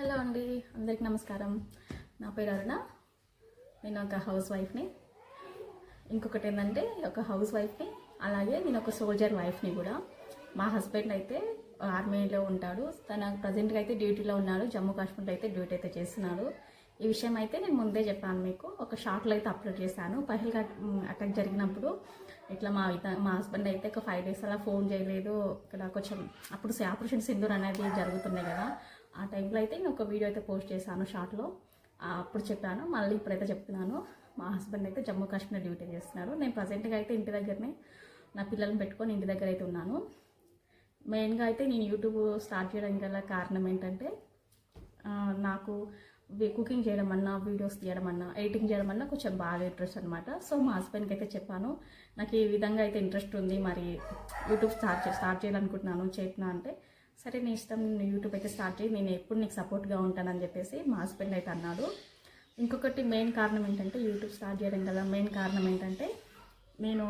Hello అండి అందరికి నమస్కారం. నా పేరు అరుణ. నేను ఒక హౌస్ వైఫ్ని ఇంకొకటి ఏంటంటే ఒక హౌస్ వైఫ్ని అలాగే నేను ఒక సోల్జర్ వైఫ్ని కూడా. మా హస్బెండ్ అయితే ఆర్మీలో ఉంటాడు. తన ప్రజెంట్గా అయితే డ్యూటీలో ఉన్నాడు. జమ్మూ కాశ్మీర్లో అయితే డ్యూటీ అయితే చేస్తున్నాడు. ఈ విషయం అయితే నేను ముందే చెప్పాను మీకు. ఒక షార్ట్లో అయితే అప్లోడ్ చేశాను. పహిల్గా అటాక్ జరిగినప్పుడు ఇట్లా మా ఇత- మా హస్బెండ్ అయితే ఒక ఫైవ్ డేస్ అలా ఫోన్ చేయలేదు. ఇక్కడ కొంచెం అప్పుడు ఆపరేషన్ సింధూర్ అనేది జరుగుతున్నాయి కదా. ఆ టైంలో అయితే నేను ఒక వీడియో అయితే పోస్ట్ చేశాను షార్ట్లో. అప్పుడు చెప్పాను మళ్ళీ ఇప్పుడైతే చెప్తున్నాను. మా హస్బెండ్ అయితే జమ్మూ కాశ్మీర్ డ్యూటీ చేస్తున్నారు. నేను ప్రజెంట్గా అయితే ఇంటి దగ్గరనే నా పిల్లల్ని పెట్టుకొని ఇంటి దగ్గర అయితే ఉన్నాను. మెయిన్గా అయితే నేను యూట్యూబ్ స్టార్ట్ చేయడం గల కారణం ఏంటంటే నాకు కుకింగ్ చేయడం అన్నా వీడియోస్ తీయడం అన్నా ఎడిటింగ్ చేయడం అన్నా కొంచెం బాగా ఇంట్రెస్ట్ అనమాట సో మా హస్బెండ్కి అయితే చెప్పాను నాకు ఈ విధంగా అయితే ఇంట్రెస్ట్ ఉంది. మరి యూట్యూబ్ స్టార్ట్ స్టార్ట్ చేయాలనుకుంటున్నాను చెప్పినా అంటే సరే నీ ఇష్టం నేను యూట్యూబ్ అయితే స్టార్ట్ చేయి. నేను ఎప్పుడు నీకు సపోర్ట్గా ఉంటానని చెప్పేసి మా హస్బెండ్ అయితే అన్నాడు. ఇంకొకటి మెయిన్ కారణం ఏంటంటే యూట్యూబ్ స్టార్ట్ చేయడం కదా. మెయిన్ కారణం ఏంటంటే నేను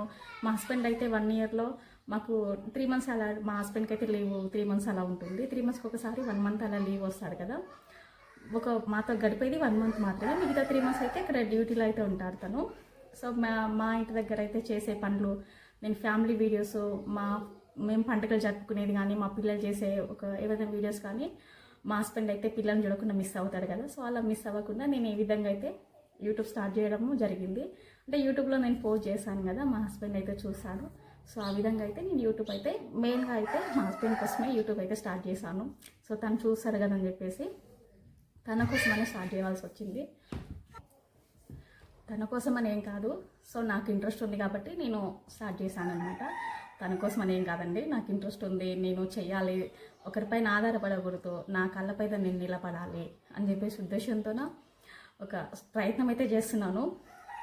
మా హస్బెండ్ అయితే వన్ ఇయర్లో మాకు త్రీ మంత్స్ అలా మా హస్బెండ్కి అయితే లీవ్ త్రీ మంత్స్ అలా ఉంటుంది. త్రీ మంత్స్కి ఒకసారి వన్ మంత్ అలా లీవ్ వస్తాడు కదా. ఒక మాతో గడిపేది వన్ మంత్ మాత్రమే. మిగతా త్రీ మంత్స్ అయితే ఇక్కడ డ్యూటీలో అయితే ఉంటాడు తను. సో మా మా ఇంటి దగ్గర అయితే చేసే పనులు నేను ఫ్యామిలీ వీడియోస్ మా మేము పండుగలు జరుపుకునేది కానీ మా పిల్లలు చేసే ఒక ఏదైనా వీడియోస్ కానీ మా హస్బెండ్ అయితే పిల్లల్ని చూడకుండా మిస్ అవుతాడు కదా. సో అలా మిస్ అవ్వకుండా నేను ఏ విధంగా అయితే యూట్యూబ్ స్టార్ట్ చేయడము జరిగింది. అంటే యూట్యూబ్లో నేను పోస్ట్ చేశాను కదా మా హస్బెండ్ అయితే చూశాను సో ఆ విధంగా అయితే నేను యూట్యూబ్ అయితే మెయిన్గా అయితే మా హస్బెండ్ కోసమే యూట్యూబ్ అయితే స్టార్ట్ చేశాను. సో తను చూస్తారు కదా అని చెప్పేసి తన కోసమనే స్టార్ట్ చేయాల్సి వచ్చింది. తన కోసం అని ఏం కాదు. సో నాకు ఇంట్రెస్ట్ ఉంది కాబట్టి నేను స్టార్ట్ చేశాను అనమాట తన కోసం అని ఏం కాదండి. నాకు ఇంట్రెస్ట్ ఉంది. నేను చేయాలి. ఒకరిపైన ఆధారపడకూడదు. నా కళ్ళపైన నేను నిలబడాలి అని చెప్పేసి ఉద్దేశంతోన ఒక ప్రయత్నం అయితే చేస్తున్నాను.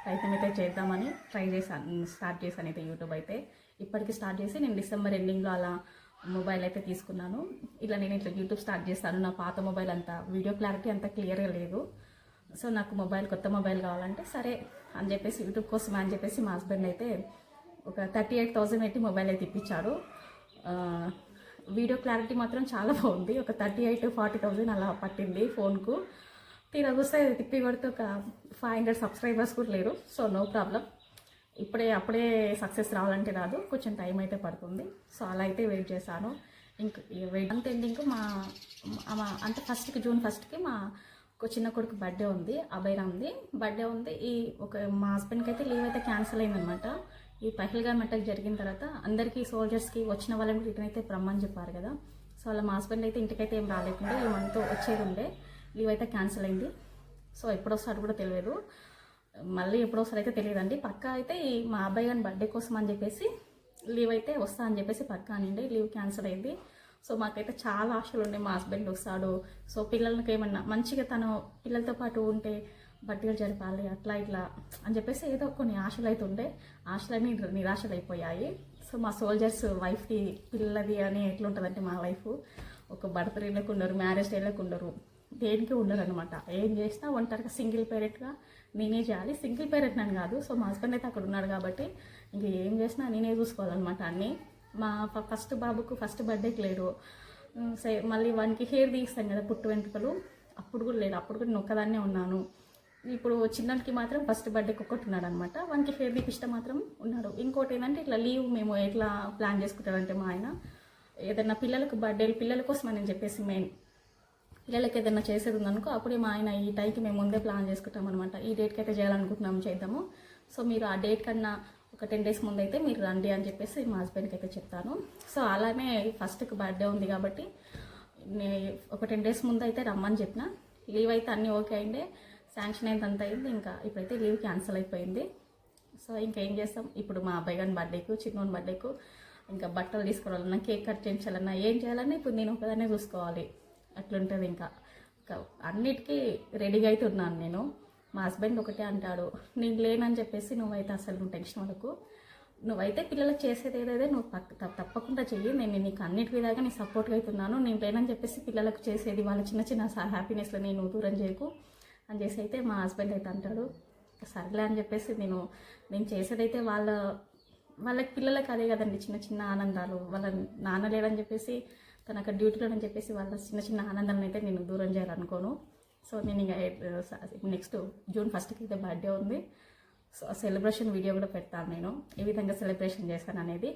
ప్రయత్నం అయితే చేద్దామని ట్రై చేశాను. స్టార్ట్ చేశాను అయితే యూట్యూబ్ అయితే. ఇప్పటికి స్టార్ట్ చేసి నేను డిసెంబర్ ఎండింగ్లో అలా మొబైల్ అయితే తీసుకున్నాను. ఇలా నేను ఇట్లా యూట్యూబ్ స్టార్ట్ చేస్తాను నా పాత మొబైల్ అంతా వీడియో క్లారిటీ అంత క్లియర్గా లేదు. సో నాకు మొబైల్ కొత్త మొబైల్ కావాలంటే సరే అని చెప్పేసి యూట్యూబ్ కోసం అని చెప్పేసి మా హస్బెండ్ అయితే ఒక థర్టీ ఎయిట్ థౌజండ్ పెట్టి మొబైల్ అయితే ఇప్పించాడు వీడియో క్లారిటీ మాత్రం చాలా బాగుంది. ఒక థర్టీ ఎయిట్ ఫార్టీ థౌజండ్ అలా పట్టింది ఫోన్కు. తీరా చూస్తే తిప్పి కొడితే ఒక ఫైవ్ హండ్రెడ్ సబ్స్క్రైబర్స్ కూడా లేరు. So no problem. ఇప్పుడే అప్పుడే సక్సెస్ రావాలంటే రాదు. కొంచెం టైం అయితే పడుతుంది. సో అలా అయితే వెయిట్ చేశాను. ఇంక వెయిట్ అంత ఎండింగ్ మా మా- అంటే ఫస్ట్కి జూన్ ఫస్ట్కి మా ఒక చిన్న కొడుకు బర్త్డే ఉంది. అభయరామ్ది బర్త్డే ఉంది. ఈ ఒక మా హస్బెండ్కి అయితే లీవ్ అయితే క్యాన్సిల్ అయిందనమాట ఈ పహిల్గా అటాక్ జరిగిన తర్వాత అందరికీ సోల్జర్స్కి వచ్చిన వాళ్ళని రిటర్న్ అయితే రమ్మని చెప్పారు కదా. సో అలా మా హస్బెండ్ అయితే ఇంటికైతే ఏం రాలేకుండా ఈ మంత్ వచ్చేది ఉండే. లీవ్ అయితే క్యాన్సిల్ అయింది. సో ఎప్పుడు కూడా తెలియదు. మళ్ళీ ఎప్పుడు అయితే తెలియదండి. పక్కా అయితే ఈ మా అబ్బాయి గారి బర్త్డే కోసం అని చెప్పేసి లీవ్ అయితే వస్తా అని చెప్పేసి పక్కా అనిండి లీవ్ క్యాన్సిల్ అయింది. సో మాకైతే చాలా ఆశలు ఉండే మా హస్బెండ్ వస్తాడు సో పిల్లలకి ఏమన్నా మంచిగా తను పిల్లలతో పాటు ఉంటే బర్త్డే జరపాలి అట్లా ఇట్లా అని చెప్పేసి ఏదో కొన్ని ఆశలు అయితే ఉండే. ఆశలన్నీ నిరాశలు అయిపోయాయి సో మా సోల్జర్స్ వైఫ్కి పిల్లది అని ఎట్లుంటుందంటే మా వైఫ్ ఒక బర్త్డేలకు ఉండరు మ్యారేజ్ డేలకు ఉండరు. దేనికి ఉండరు అనమాట ఏం చేసినా ఒంటరిగా సింగిల్ పేరెంట్గా నేనే చేయాలి. సింగిల్ పేరెంట్ అని కాదు. సో మా హస్బెండ్ అయితే అక్కడ ఉన్నాడు కాబట్టి ఇంక ఏం చేసినా నేనే చూసుకోవాలన్నమాట అన్నీ. మా ఫస్ట్ బాబుకు ఫస్ట్ బర్త్డేకి లేడు. సే మళ్ళీ వానికి హెయిర్ తీస్తాం కదా పుట్టు వెంట్రుకలు. అప్పుడు కూడా లేడు. అప్పుడు కూడా నొక్కదాన్నే ఉన్నాను. ఇప్పుడు చిన్నకి మాత్రం ఫస్ట్ బర్త్డేకి ఒక్కటి ఉన్నాడు అనమాట వానికి ఫేబ్రిక్ ఇష్టం మాత్రం ఉన్నాడు. ఇంకోటి ఏంటంటే ఇట్లా లీవ్ మేము ఎట్లా ప్లాన్ చేసుకుంటాడంటే మా ఆయన ఏదైనా పిల్లలకు బర్త్డేలు పిల్లల కోసం అని చెప్పేసి మెయిన్ పిల్లలకి ఏదైనా చేసేది ఉందనుకో అప్పుడే మా ఆయన ఈ టైంకి మేము ముందే ప్లాన్ చేసుకుంటాం అనమాట. ఈ డేట్కి అయితే చేయాలనుకుంటున్నాము చేద్దాము. సో మీరు ఆ డేట్ కన్నా ఒక టెన్ డేస్ ముందు అయితే మీరు రండి అని చెప్పేసి మా హస్బెండ్కి అయితే చెప్తాను. సో అలానే ఫస్ట్కి బర్త్డే ఉంది కాబట్టి ఒక టెన్ డేస్ ముందు అయితే రమ్మని చెప్పిన. లీవ్ అయితే అన్నీ ఓకే అయిందే. శాంక్షన్ అయితే అంత అయింది. ఇంకా ఇప్పుడైతే లీవ్ క్యాన్సిల్ అయిపోయింది. సో ఇంకా ఏం చేస్తాం? ఇప్పుడు మా అబ్బాయి గారి బర్త్డేకు చిన్నోని బర్త్డేకు ఇంకా బట్టలు తీసుకోవాలన్నా కేక్ కట్ చేయించాలన్నా ఏం చేయాలన్నా ఇప్పుడు నేను ఒకదాన్నే చూసుకోవాలి. అట్లుంటుంది ఇంకా. అన్నిటికీ రెడీగా అయితే ఉన్నాను నేను. మా హస్బెండ్ ఒకటే అంటాడు నేను లేనని చెప్పేసి నువ్వైతే అసలు నువ్వు టెన్షన్ పడకు. నువ్వైతే పిల్లలకు చేసేది ఏదైతే నువ్వు పక్క- తప్పకుండా చెయ్యి. నేను నీకు అన్నిటి విధాగా నీ సపోర్ట్గా అవుతున్నాను నేను లేనని చెప్పేసి పిల్లలకు చేసేది వాళ్ళ చిన్న చిన్న హ్యాపీనెస్లో నేను దూరం చేయకు. అని చేసి అయితే మా హస్బెండ్ అయితే అంటాడు సర్లే అని చెప్పేసి నేను నేను చేసేదైతే వాళ్ళ వాళ్ళకి పిల్లలకి అదే కదండి చిన్న చిన్న ఆనందాలు వాళ్ళ నాన్న లేడని చెప్పేసి తను అక్కడ డ్యూటీలో అని చెప్పేసి వాళ్ళ చిన్న చిన్న ఆనందాన్ని అయితే నేను దూరం చేయాలనుకోను. సో నేను ఇంకా నెక్స్ట్ జూన్ ఫస్ట్కి అయితే బర్త్డే ఉంది. సో సెలబ్రేషన్ వీడియో కూడా పెడతాను నేను. ఏ విధంగా సెలబ్రేషన్ చేశాను అనేది.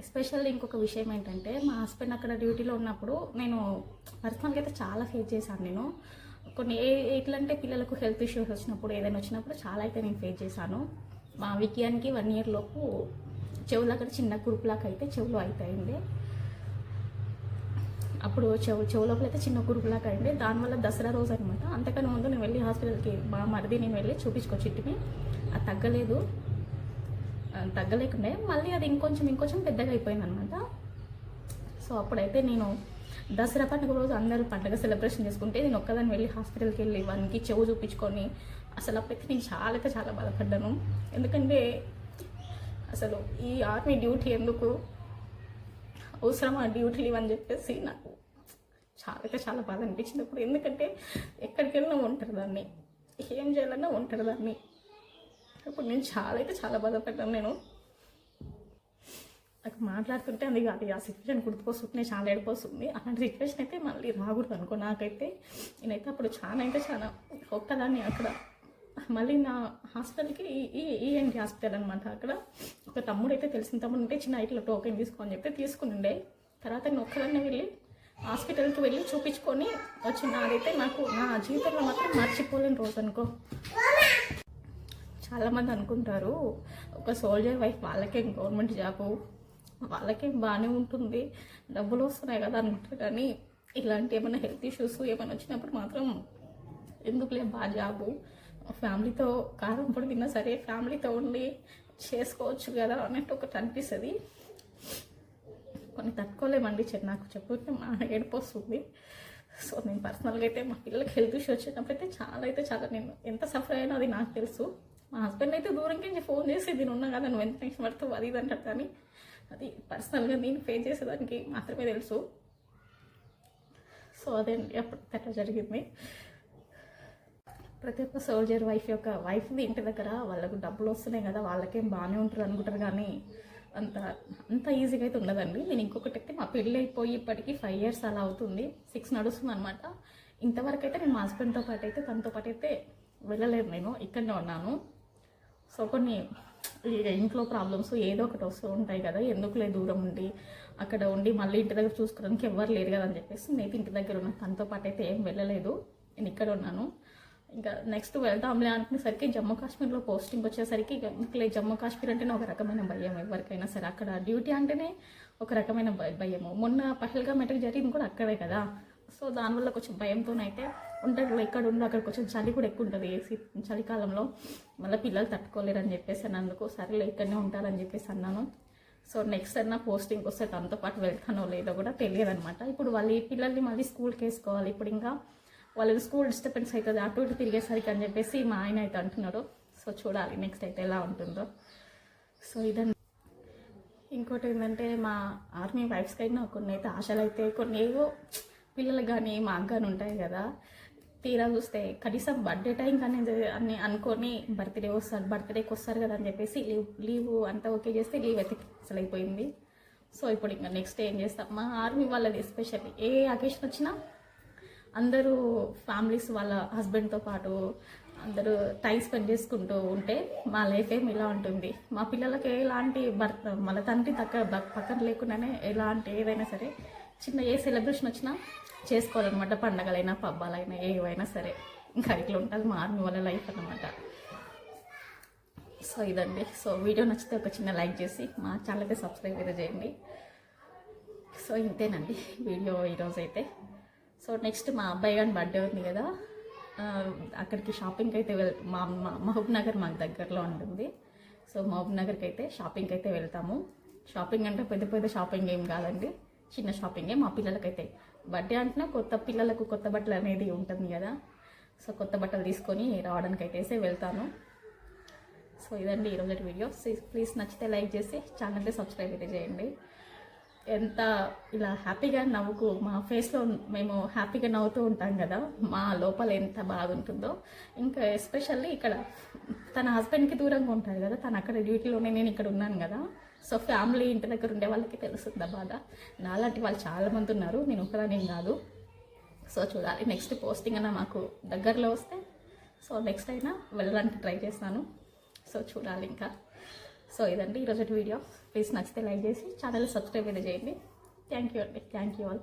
ఎస్పెషల్లీ ఇంకొక విషయం ఏంటంటే మా హస్బెండ్ అక్కడ డ్యూటీలో ఉన్నప్పుడు నేను పర్సనల్గా అయితే చాలా ఫేస్ చేశాను నేను. కొన్ని ఏ ఎట్లంటే పిల్లలకు హెల్త్ ఇష్యూస్ వచ్చినప్పుడు ఏదైనా వచ్చినప్పుడు చాలా అయితే నేను ఫేస్ చేశాను. మా వికియానికి వన్ ఇయర్ లోపు చెవులు అక్కడ చిన్న కురుపులాగా అయితే చెవులు అవుతాయండి అప్పుడు చెవు చెవు లోపల అయితే చిన్న కురుపులాగా అయింది. దానివల్ల దసరా రోజు అనమాట అంతకన్నా ముందు నేను వెళ్ళి హాస్పిటల్కి మా మరిది నేను వెళ్ళి చూపించుకొచ్చిటిని అది తగ్గలేదు. తగ్గలేకుండే మళ్ళీ అది ఇంకొంచెం ఇంకొంచెం పెద్దగా అయిపోయింది అనమాట సో అప్పుడైతే నేను దసరా పండుగ రోజు అందరూ పండుగ సెలబ్రేషన్ చేసుకుంటే నేను ఒక్కదాన్ని వెళ్ళి హాస్పిటల్కి వెళ్ళి వానికి చెవు చూపించుకొని అసలు అప్పుడైతే నేను చాలా అయితే చాలా బాధపడ్డాను. ఎందుకంటే అసలు ఈ ఆర్మీ డ్యూటీ ఎందుకు? అవసరం ఆ డ్యూటీ లీవ్ అని చెప్పేసి నాకు చాలా అయితే చాలా బాధ అనిపించింది ఇప్పుడు ఎందుకంటే ఎక్కడికి వెళ్ళినా ఉంటారు దాన్ని ఏం చేయాలన్నా ఉంటారు దాన్ని అప్పుడు నేను చాలా అయితే చాలా బాధపడ్డాను నేను. నాకు మాట్లాడుతుంటే అది అది ఆ సిచ్యువేషన్ గుర్తుకొస్తుంది చాలా ఏడిపోతుంది అలాంటి సిచ్యువేషన్ అయితే మళ్ళీ రాకూడదు అనుకో నాకైతే. నేనైతే అప్పుడు చాలా అయితే చాలా ఒక్కదాన్ని అక్కడ. మళ్ళీ నా హాస్పిటల్కి ఈ ఈఎన్టీ హాస్పిటల్ అనమాట అక్కడ. ఒక తమ్ముడు అయితే తెలిసిన తమ్ముడు ఉంటే చిన్న ఇట్లా టోకెన్ తీసుకోని చెప్తే తీసుకునిండే తర్వాత నేను ఒక్కదాన్ని వెళ్ళి హాస్పిటల్కి వెళ్ళి చూపించుకొని వచ్చిన అదైతే నాకు నా జీవితంలో మాత్రం మర్చిపోలేని రోజు అనుకో. చాలామంది అనుకుంటారు ఒక సోల్జర్ వైఫ్ వాళ్ళకేం గవర్నమెంట్ జాబు వాళ్ళకేం బాగానే ఉంటుంది డబ్బులు వస్తున్నాయి కదా అనుకుంటారు కానీ ఇలాంటి ఏమైనా హెల్త్ ఇష్యూస్ ఏమైనా వచ్చినప్పుడు మాత్రం ఎందుకులే బాగా జాబు ఫ్యామిలీతో కారం పొడి తిన్నా సరే ఫ్యామిలీతో ఉండి చేసుకోవచ్చు కదా అన్నట్టు ఒకటి అనిపిస్తుంది. కొన్ని తట్టుకోలేమండి చె- నాకు చెప్పుకుంటే మా ఏడుపు వస్తుంది సో నేను పర్సనల్గా అయితే మా పిల్లలకి హెల్త్ ఇష్యూ వచ్చినప్పుడు అయితే చాలా అయితే చాలా నేను ఎంత సఫర్ అయినా అది నాకు తెలుసు. మా హస్బెండ్ అయితే దూరంకి ఫోన్ చేసి దీని ఉన్నా కదా నువ్వు ఎంత టెన్షన్ పడుతావు? అది ఇది అంటారు కానీ అది పర్సనల్గా నేను ఫేస్ చేసేదానికి మాత్రమే తెలుసు. సో అదే అండి అప్పుడు అట్లా జరిగింది. ప్రతి ఒక్క సోల్జర్ వైఫ్ యొక్క వైఫ్ది ఇంటి దగ్గర వాళ్ళకు డబ్బులు వస్తున్నాయి కదా వాళ్ళకేం బాగానే ఉంటారు అనుకుంటారు కానీ అంత అంత ఈజీగా అయితే ఉండదండి. నేను ఇంకొకటి అయితే మా పెళ్ళి అయిపోయి ఇప్పటికీ ఫైవ్ ఇయర్స్ అలా అవుతుంది. సిక్స్ నడుస్తుంది అనమాట ఇంతవరకు అయితే నేను మా హస్బెండ్తో పాటు అయితే తనతో పాటు అయితే వెళ్ళలేదు నేను ఇక్కడనే ఉన్నాను. సో కొన్ని ఇంట్లో ప్రాబ్లమ్స్ ఏదో ఒకటి వస్తూ ఉంటాయి కదా ఎందుకులే దూరం ఉండి అక్కడ ఉండి మళ్ళీ ఇంటి దగ్గర చూసుకోవడానికి ఎవరు లేరు కదా అని చెప్పేసి నేను ఇంటి దగ్గర ఉన్న తనతో పాటు అయితే ఏం వెళ్ళలేదు. నేను ఇక్కడ ఉన్నాను. ఇంకా నెక్స్ట్ వెళ్దాంలే అనుకునేసరికి జమ్మూ కాశ్మీర్లో పోస్టింగ్ వచ్చేసరికి ఇంకలే జమ్మూ కాశ్మీర్ అంటేనే ఒక రకమైన భయం ఎవరికైనా సరే. అక్కడ డ్యూటీ అంటేనే ఒక రకమైన భయము. మొన్న పహల్గా మెటకు జరిగింది కూడా అక్కడే కదా. సో దానివల్ల కొంచెం భయంతోనైతే ఉంటారు. ఇక్కడ ఉండి అక్కడ కొంచెం చలి కూడా ఎక్కువ ఉంటుంది ఏసీ చలికాలంలో. మళ్ళీ పిల్లలు తట్టుకోలేరు అని చెప్పేసి అన్నందుకు సరేలే ఇక్కడనే ఉంటారని చెప్పేసి అన్నాను. సో నెక్స్ట్ అన్న పోస్టింగ్ వస్తే తనతో పాటు వెళ్తానో లేదో కూడా తెలియదు అనమాట ఇప్పుడు వాళ్ళు ఈ పిల్లల్ని మళ్ళీ స్కూల్కి వేసుకోవాలి. ఇప్పుడు ఇంకా వాళ్ళకి స్కూల్ డిస్టర్బెన్స్ అవుతుంది అటు ఇటు తిరిగేసరికి అని చెప్పేసి మా ఆయన అయితే అంటున్నాడు. సో చూడాలి నెక్స్ట్ అయితే ఎలా ఉంటుందో. సో ఇదండి ఇంకోటి ఏంటంటే మా ఆర్మీ వైఫ్స్కి అయినా కొన్ని అయితే ఆశలు అయితే కొన్ని ఏవో పిల్లలకు కానీ మాకు కానీ ఉంటాయి కదా. తీరా చూస్తే కనీసం బర్త్డే టైం కానీ అని అనుకొని బర్త్డే వస్తారు బర్త్డేకి వస్తారు కదా అని చెప్పేసి లీవ్ లీవ్ అంతా ఓకే చేస్తే లీవ్ అయితే క్యాన్సిల్ అయిపోయింది. సో ఇప్పుడు ఇంకా నెక్స్ట్ ఏం చేస్తాం? మా ఆర్మీ వాళ్ళది ఎస్పెషల్లీ ఏ అకేషన్ వచ్చినా అందరూ ఫ్యామిలీస్ వాళ్ళ హస్బెండ్తో పాటు అందరూ టైం స్పెండ్ చేసుకుంటూ ఉంటే మా లైఫ్ ఏమి ఇలా ఉంటుంది. మా పిల్లలకి ఎలాంటి భర్త మన తండ్రి తక్క బ- పక్కన లేకుండానే ఎలాంటి ఏదైనా సరే చిన్న ఏ సెలబ్రేషన్ వచ్చినా చేసుకోవాలన్నమాట. పండగలైనా పబ్బాలైనా ఏవైనా సరే. ఇంకా ఇట్లా ఉంటుంది మా ఆర్మీ వాళ్ళ లైఫ్ అనమాట సో ఇదండి. సో వీడియో నచ్చితే ఒక చిన్న లైక్ చేసి మా ఛానల్కి అయితే సబ్స్క్రైబ్ అయితే చేయండి. సో ఇంతేనండి వీడియో ఈరోజు అయితే. సో నెక్స్ట్ మా అబ్బాయి గారి బర్త్డే ఉంది కదా. అక్కడికి షాపింగ్కి అయితే వెళ్ మా మా- మహబూబ్ నగర్ మాకు దగ్గరలో ఉంటుంది. సో మహబూబ్ నగర్కి అయితే షాపింగ్కి అయితే వెళ్తాము. షాపింగ్ అంటే పెద్ద పెద్ద షాపింగ్ ఏం కాదండి. చిన్న షాపింగే మా పిల్లలకైతే. బర్త్డే అంటున్నా కొత్త పిల్లలకు కొత్త బట్టలు అనేది ఉంటుంది కదా. సో కొత్త బట్టలు తీసుకొని రావడానికి అయితే వెళ్తాను. సో ఇదండి ఈరోజు వీడియో ప్లీజ్ నచ్చితే లైక్ చేసి ఛానల్ని సబ్స్క్రైబ్ అయితే చేయండి. ఎంత ఇలా హ్యాపీగా నవ్వుకు మా ఫేస్లో మేము హ్యాపీగా నవ్వుతూ ఉంటాం కదా మా లోపల ఎంత బాగుంటుందో. ఇంకా ఎస్పెషల్లీ ఇక్కడ తన హస్బెండ్కి దూరంగా ఉంటారు కదా తను అక్కడ డ్యూటీలోనే నేను ఇక్కడ ఉన్నాను కదా. సో ఫ్యామిలీ ఇంటి దగ్గర ఉండే వాళ్ళకి తెలుస్తుంది ఆ బాధ నాలాంటి వాళ్ళు చాలామంది ఉన్నారు నేను ఒకదాని కాదు. సో చూడాలి నెక్స్ట్ పోస్టింగ్ అయినా మాకు దగ్గరలో వస్తే సో నెక్స్ట్ అయినా వెళ్ళడానికి ట్రై చేస్తాను. సో చూడాలి ఇంకా. సో ఇదండి ఈరోజు వీడియో. ప్లీజ్ నచ్చితే లైక్ చేసి ఛానల్ సబ్స్క్రైబ్ అయితే చేయండి. థ్యాంక్ యూ అండి. Thank you all